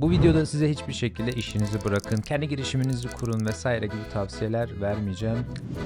Bu videoda size hiçbir şekilde işinizi bırakın, kendi girişiminizi kurun vesaire gibi tavsiyeler vermeyeceğim.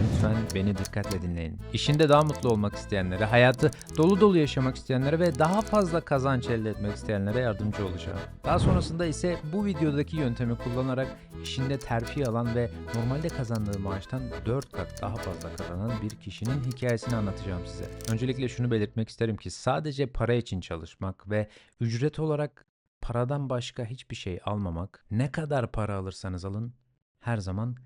Lütfen beni dikkatle dinleyin. İşinde daha mutlu olmak isteyenlere, hayatı dolu dolu yaşamak isteyenlere ve daha fazla kazanç elde etmek isteyenlere yardımcı olacağım. Daha sonrasında ise bu videodaki yöntemi kullanarak işinde terfi alan ve normalde kazandığı maaştan 4 kat daha fazla kazanan bir kişinin hikayesini anlatacağım size. Öncelikle şunu belirtmek isterim ki sadece para için çalışmak ve ücret olarak paradan başka hiçbir şey almamak, ne kadar para alırsanız alın, her zaman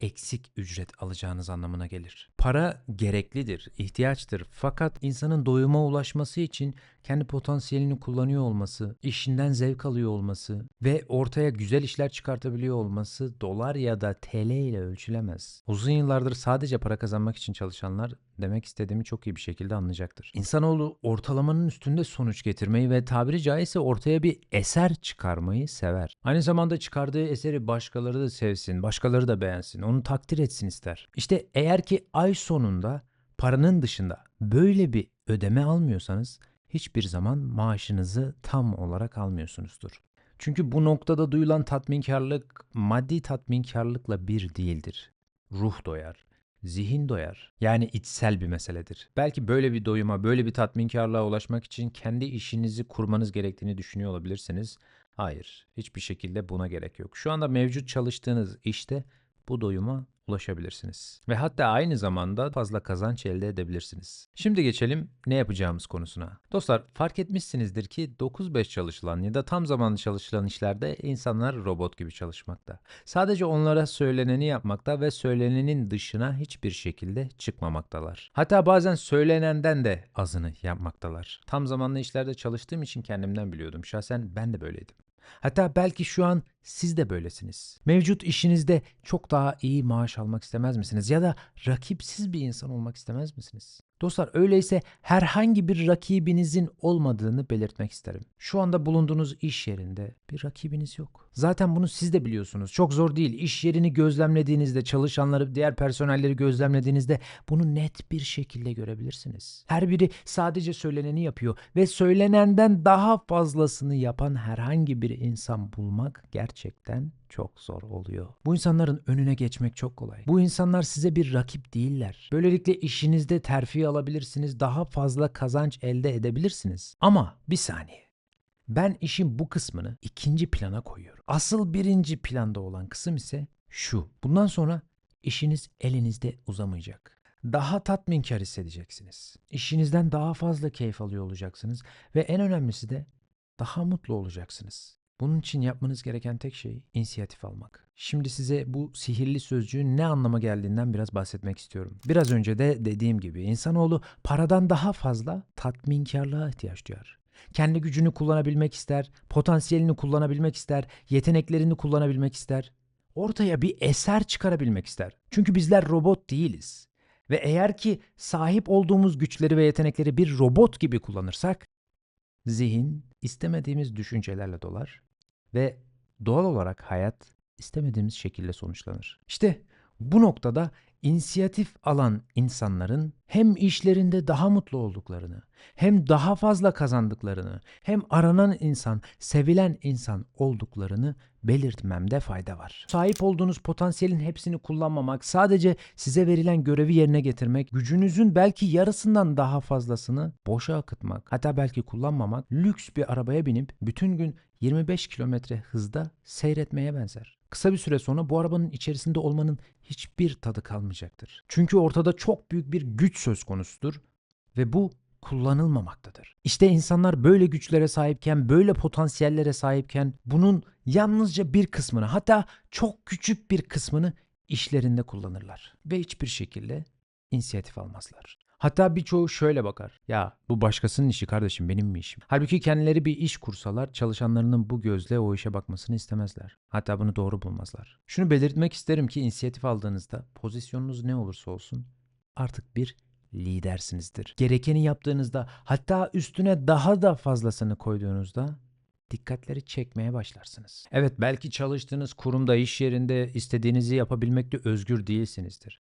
eksik ücret alacağınız anlamına gelir. Para gereklidir, ihtiyaçtır. Fakat insanın doyuma ulaşması için kendi potansiyelini kullanıyor olması, işinden zevk alıyor olması ve ortaya güzel işler çıkartabiliyor olması dolar ya da TL ile ölçülemez. Uzun yıllardır sadece para kazanmak için çalışanlar demek istediğimi çok iyi bir şekilde anlayacaktır. İnsanoğlu ortalamanın üstünde sonuç getirmeyi ve tabiri caizse ortaya bir eser çıkarmayı sever. Aynı zamanda çıkardığı eseri başkaları da sevsin, başkaları da beğensin, onu takdir etsin ister. İşte eğer ki ay sonunda paranın dışında böyle bir ödeme almıyorsanız hiçbir zaman maaşınızı tam olarak almıyorsunuzdur. Çünkü bu noktada duyulan tatminkarlık maddi tatminkarlıkla bir değildir. Ruh doyar, zihin doyar. Yani içsel bir meseledir. Belki böyle bir doyuma, böyle bir tatminkarlığa ulaşmak için kendi işinizi kurmanız gerektiğini düşünüyor olabilirsiniz. Hayır, hiçbir şekilde buna gerek yok. Şu anda mevcut çalıştığınız işte bu doyuma ulaşabilirsiniz. Ve hatta aynı zamanda fazla kazanç elde edebilirsiniz. Şimdi geçelim ne yapacağımız konusuna. Dostlar fark etmişsinizdir ki 9-5 çalışılan ya da tam zamanlı çalışılan işlerde insanlar robot gibi çalışmakta. Sadece onlara söyleneni yapmakta ve söylenenin dışına hiçbir şekilde çıkmamaktalar. Hatta bazen söylenenden de azını yapmaktalar. Tam zamanlı işlerde çalıştığım için kendimden biliyordum. Şahsen ben de böyleydim. Hatta belki şu an siz de böylesiniz. Mevcut işinizde çok daha iyi maaş almak istemez misiniz? Ya da rakipsiz bir insan olmak istemez misiniz? Dostlar öyleyse herhangi bir rakibinizin olmadığını belirtmek isterim. Şu anda bulunduğunuz iş yerinde bir rakibiniz yok. Zaten bunu siz de biliyorsunuz. Çok zor değil. İş yerini gözlemlediğinizde, çalışanları, diğer personelleri gözlemlediğinizde bunu net bir şekilde görebilirsiniz. Her biri sadece söyleneni yapıyor ve söylenenden daha fazlasını yapan herhangi bir insan bulmak gerçekten çok zor oluyor. Bu insanların önüne geçmek çok kolay. Bu insanlar size bir rakip değiller. Böylelikle işinizde terfi alabilirsiniz, daha fazla kazanç elde edebilirsiniz. Ama bir saniye. Ben işin bu kısmını ikinci plana koyuyorum. Asıl birinci planda olan kısım ise şu. Bundan sonra işiniz elinizde uzamayacak. Daha tatminkar hissedeceksiniz. İşinizden daha fazla keyif alıyor olacaksınız ve en önemlisi de daha mutlu olacaksınız. Bunun için yapmanız gereken tek şey inisiyatif almak. Şimdi size bu sihirli sözcüğün ne anlama geldiğinden biraz bahsetmek istiyorum. Biraz önce de dediğim gibi insanoğlu paradan daha fazla tatminkarlığa ihtiyaç duyar. Kendi gücünü kullanabilmek ister, potansiyelini kullanabilmek ister, yeteneklerini kullanabilmek ister. Ortaya bir eser çıkarabilmek ister. Çünkü bizler robot değiliz. Ve eğer ki sahip olduğumuz güçleri ve yetenekleri bir robot gibi kullanırsak zihin istemediğimiz düşüncelerle dolar ve doğal olarak hayat istemediğimiz şekilde sonuçlanır. İşte bu noktada inisiyatif alan insanların hem işlerinde daha mutlu olduklarını, hem daha fazla kazandıklarını, hem aranan insan, sevilen insan olduklarını belirtmemde fayda var. Sahip olduğunuz potansiyelin hepsini kullanmamak, sadece size verilen görevi yerine getirmek, gücünüzün belki yarısından daha fazlasını boşa akıtmak, hatta belki kullanmamak, lüks bir arabaya binip bütün gün 25 kilometre hızda seyretmeye benzer. Kısa bir süre sonra bu arabanın içerisinde olmanın hiçbir tadı kalmayacaktır. Çünkü ortada çok büyük bir güç söz konusudur ve bu kullanılmamaktadır. İşte insanlar böyle güçlere sahipken, böyle potansiyellere sahipken bunun yalnızca bir kısmını hatta çok küçük bir kısmını işlerinde kullanırlar ve hiçbir şekilde inisiyatif almazlar. Hatta birçoğu şöyle bakar. Ya bu başkasının işi kardeşim benim mi işim? Halbuki kendileri bir iş kursalar çalışanlarının bu gözle o işe bakmasını istemezler. Hatta bunu doğru bulmazlar. Şunu belirtmek isterim ki inisiyatif aldığınızda pozisyonunuz ne olursa olsun artık bir lidersinizdir. Gerekeni yaptığınızda hatta üstüne daha da fazlasını koyduğunuzda dikkatleri çekmeye başlarsınız. Evet belki çalıştığınız kurumda, iş yerinde istediğinizi yapabilmekte özgür değilsinizdir.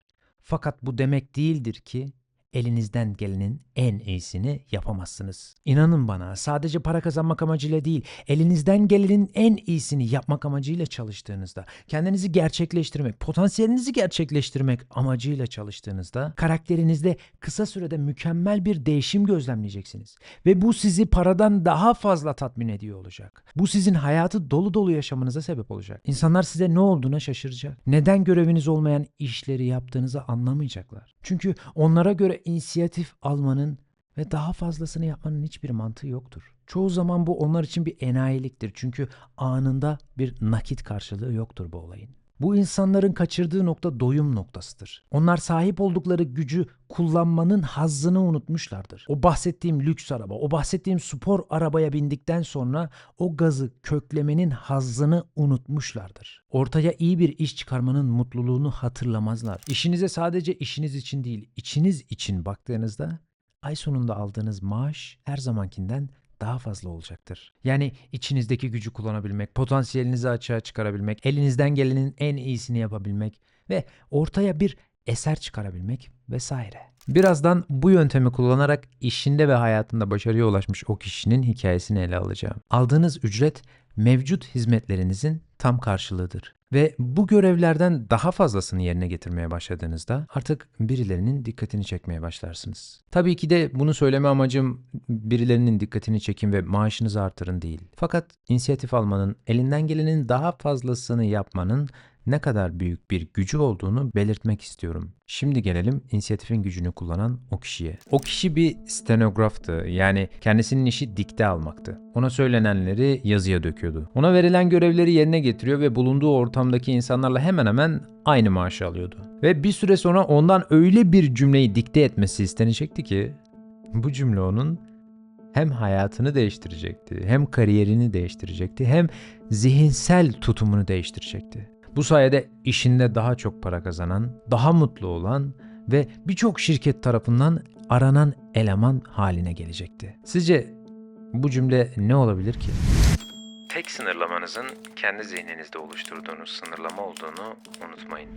Fakat bu demek değildir ki elinizden gelenin en iyisini yapamazsınız. İnanın bana sadece para kazanmak amacıyla değil, elinizden gelenin en iyisini yapmak amacıyla çalıştığınızda, kendinizi gerçekleştirmek, potansiyelinizi gerçekleştirmek amacıyla çalıştığınızda karakterinizde kısa sürede mükemmel bir değişim gözlemleyeceksiniz. Ve bu sizi paradan daha fazla tatmin ediyor olacak. Bu sizin hayatı dolu dolu yaşamanıza sebep olacak. İnsanlar size ne olduğuna şaşıracak. Neden göreviniz olmayan işleri yaptığınızı anlamayacaklar. Çünkü onlara göre inisiyatif almanın ve daha fazlasını yapmanın hiçbir mantığı yoktur. Çoğu zaman bu onlar için bir enayiliktir. Çünkü anında bir nakit karşılığı yoktur bu olayın. Bu insanların kaçırdığı nokta doyum noktasıdır. Onlar sahip oldukları gücü kullanmanın hazzını unutmuşlardır. O bahsettiğim lüks araba, o bahsettiğim spor arabaya bindikten sonra o gazı köklemenin hazzını unutmuşlardır. Ortaya iyi bir iş çıkarmanın mutluluğunu hatırlamazlar. İşinize sadece işiniz için değil, içiniz için baktığınızda ay sonunda aldığınız maaş her zamankinden daha fazla olacaktır. Yani içinizdeki gücü kullanabilmek, potansiyelinizi açığa çıkarabilmek, elinizden gelenin en iyisini yapabilmek ve ortaya bir eser çıkarabilmek vesaire. Birazdan bu yöntemi kullanarak işinde ve hayatında başarıya ulaşmış o kişinin hikayesini ele alacağım. Aldığınız ücret mevcut hizmetlerinizin tam karşılığıdır. Ve bu görevlerden daha fazlasını yerine getirmeye başladığınızda artık birilerinin dikkatini çekmeye başlarsınız. Tabii ki de bunu söyleme amacım birilerinin dikkatini çekin ve maaşınızı artırın değil. Fakat inisiyatif almanın, elinden gelenin daha fazlasını yapmanın ne kadar büyük bir gücü olduğunu belirtmek istiyorum. Şimdi gelelim inisiyatifin gücünü kullanan o kişiye. O kişi bir stenograftı. Yani kendisinin işi dikte almaktı. Ona söylenenleri yazıya döküyordu. Ona verilen görevleri yerine getiriyor ve bulunduğu ortamdaki insanlarla hemen hemen aynı maaşı alıyordu. Ve bir süre sonra ondan öyle bir cümleyi dikte etmesi istenecekti ki bu cümle onun hem hayatını değiştirecekti, hem kariyerini değiştirecekti, hem zihinsel tutumunu değiştirecekti. Bu sayede işinde daha çok para kazanan, daha mutlu olan ve birçok şirket tarafından aranan eleman haline gelecekti. Sizce bu cümle ne olabilir ki? Tek sınırlamanızın kendi zihninizde oluşturduğunuz sınırlama olduğunu unutmayın.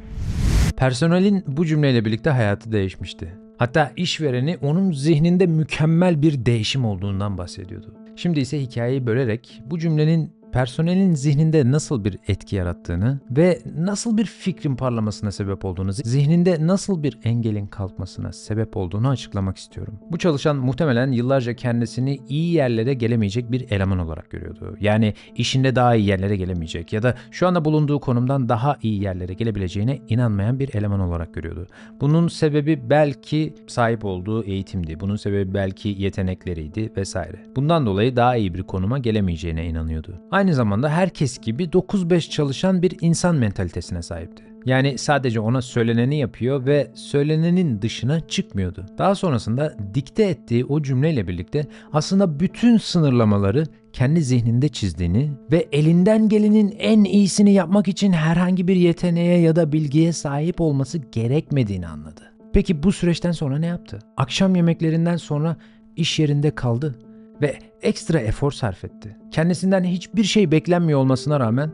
Personelin bu cümleyle birlikte hayatı değişmişti. Hatta işvereni onun zihninde mükemmel bir değişim olduğundan bahsediyordu. Şimdi ise hikayeyi bölerek bu cümlenin personelin zihninde nasıl bir etki yarattığını ve nasıl bir fikrin parlamasına sebep olduğunu, zihninde nasıl bir engelin kalkmasına sebep olduğunu açıklamak istiyorum. Bu çalışan muhtemelen yıllarca kendisini iyi yerlere gelemeyecek bir eleman olarak görüyordu. Yani işinde daha iyi yerlere gelemeyecek ya da şu anda bulunduğu konumdan daha iyi yerlere gelebileceğine inanmayan bir eleman olarak görüyordu. Bunun sebebi belki sahip olduğu eğitimdi. Bunun sebebi belki yetenekleriydi vesaire. Bundan dolayı daha iyi bir konuma gelemeyeceğine inanıyordu. Aynı zamanda herkes gibi 9-5 çalışan bir insan mentalitesine sahipti. Yani sadece ona söyleneni yapıyor ve söylenenin dışına çıkmıyordu. Daha sonrasında dikte ettiği o cümleyle birlikte aslında bütün sınırlamaları kendi zihninde çizdiğini ve elinden gelenin en iyisini yapmak için herhangi bir yeteneğe ya da bilgiye sahip olması gerekmediğini anladı. Peki bu süreçten sonra ne yaptı? Akşam yemeklerinden sonra iş yerinde kaldı ve ekstra efor sarf etti. Kendisinden hiçbir şey beklenmiyor olmasına rağmen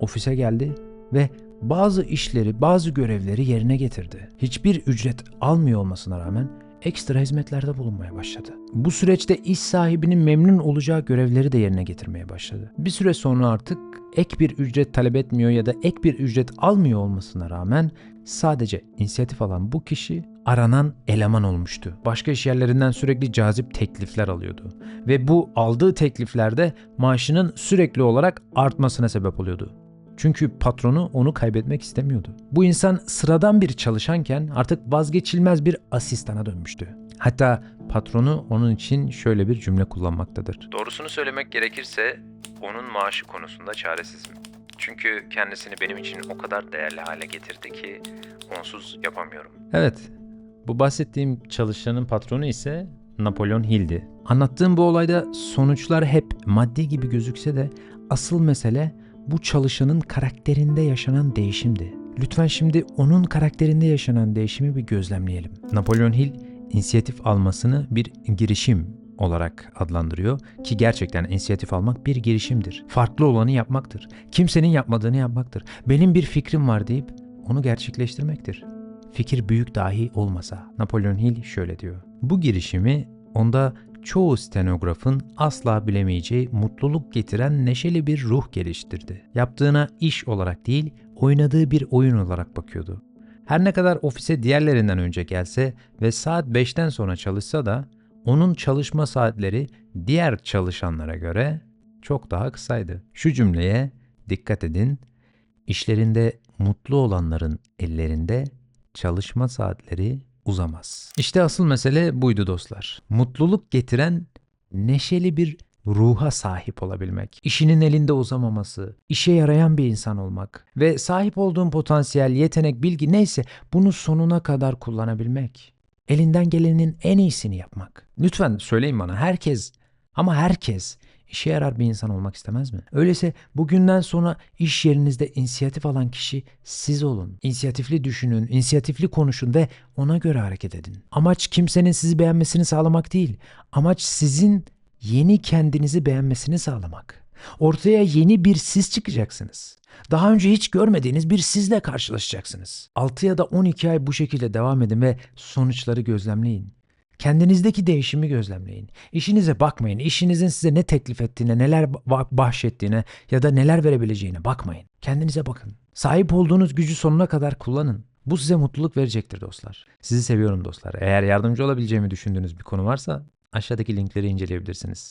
ofise geldi ve bazı işleri, bazı görevleri yerine getirdi. Hiçbir ücret almıyor olmasına rağmen ekstra hizmetlerde bulunmaya başladı. Bu süreçte iş sahibinin memnun olacağı görevleri de yerine getirmeye başladı. Bir süre sonra artık ek bir ücret talep etmiyor ya da ek bir ücret almıyor olmasına rağmen sadece inisiyatif alan bu kişi aranan eleman olmuştu. Başka iş yerlerinden sürekli cazip teklifler alıyordu ve bu aldığı tekliflerde maaşının sürekli olarak artmasına sebep oluyordu. Çünkü patronu onu kaybetmek istemiyordu. Bu insan sıradan bir çalışanken artık vazgeçilmez bir asistana dönmüştü. Hatta patronu onun için şöyle bir cümle kullanmaktadır. Doğrusunu söylemek gerekirse onun maaşı konusunda çaresizim. Çünkü kendisini benim için o kadar değerli hale getirdi ki onsuz yapamıyorum. Evet, bu bahsettiğim çalışanın patronu ise Napolyon Hill'di. Anlattığım bu olayda sonuçlar hep maddi gibi gözükse de asıl mesele bu çalışanın karakterinde yaşanan değişimdi. Lütfen şimdi onun karakterinde yaşanan değişimi bir gözlemleyelim. Napolyon Hill inisiyatif almasını bir girişim olarak adlandırıyor ki gerçekten inisiyatif almak bir girişimdir. Farklı olanı yapmaktır. Kimsenin yapmadığını yapmaktır. Benim bir fikrim var deyip onu gerçekleştirmektir. Fikir büyük dahi olmasa. Napolyon Hill şöyle diyor. Bu girişimi onda çoğu stenografın asla bilemeyeceği mutluluk getiren neşeli bir ruh geliştirdi. Yaptığına iş olarak değil, oynadığı bir oyun olarak bakıyordu. Her ne kadar ofise diğerlerinden önce gelse ve saat 5'ten sonra çalışsa da onun çalışma saatleri diğer çalışanlara göre çok daha kısaydı. Şu cümleye dikkat edin. İşlerinde mutlu olanların ellerinde çalışma saatleri uzamaz. İşte asıl mesele buydu dostlar. Mutluluk getiren neşeli bir ruha sahip olabilmek, işinin elinde uzamaması, işe yarayan bir insan olmak ve sahip olduğun potansiyel, yetenek, bilgi neyse bunu sonuna kadar kullanabilmek. Elinden gelenin en iyisini yapmak. Lütfen söyleyin bana herkes ama herkes işe yarar bir insan olmak istemez mi? Öyleyse bugünden sonra iş yerinizde inisiyatif alan kişi siz olun. İnisiyatifli düşünün, inisiyatifli konuşun ve ona göre hareket edin. Amaç kimsenin sizi beğenmesini sağlamak değil. Amaç sizin yeni kendinizi beğenmesini sağlamak. Ortaya yeni bir siz çıkacaksınız. Daha önce hiç görmediğiniz bir sizle karşılaşacaksınız. 6 ya da 12 ay bu şekilde devam edin ve sonuçları gözlemleyin. Kendinizdeki değişimi gözlemleyin. İşinize bakmayın. İşinizin size ne teklif ettiğine, neler ba- bahşettiğine ya da neler verebileceğine bakmayın. Kendinize bakın. Sahip olduğunuz gücü sonuna kadar kullanın. Bu size mutluluk verecektir dostlar. Sizi seviyorum dostlar. Eğer yardımcı olabileceğimi düşündüğünüz bir konu varsa aşağıdaki linkleri inceleyebilirsiniz.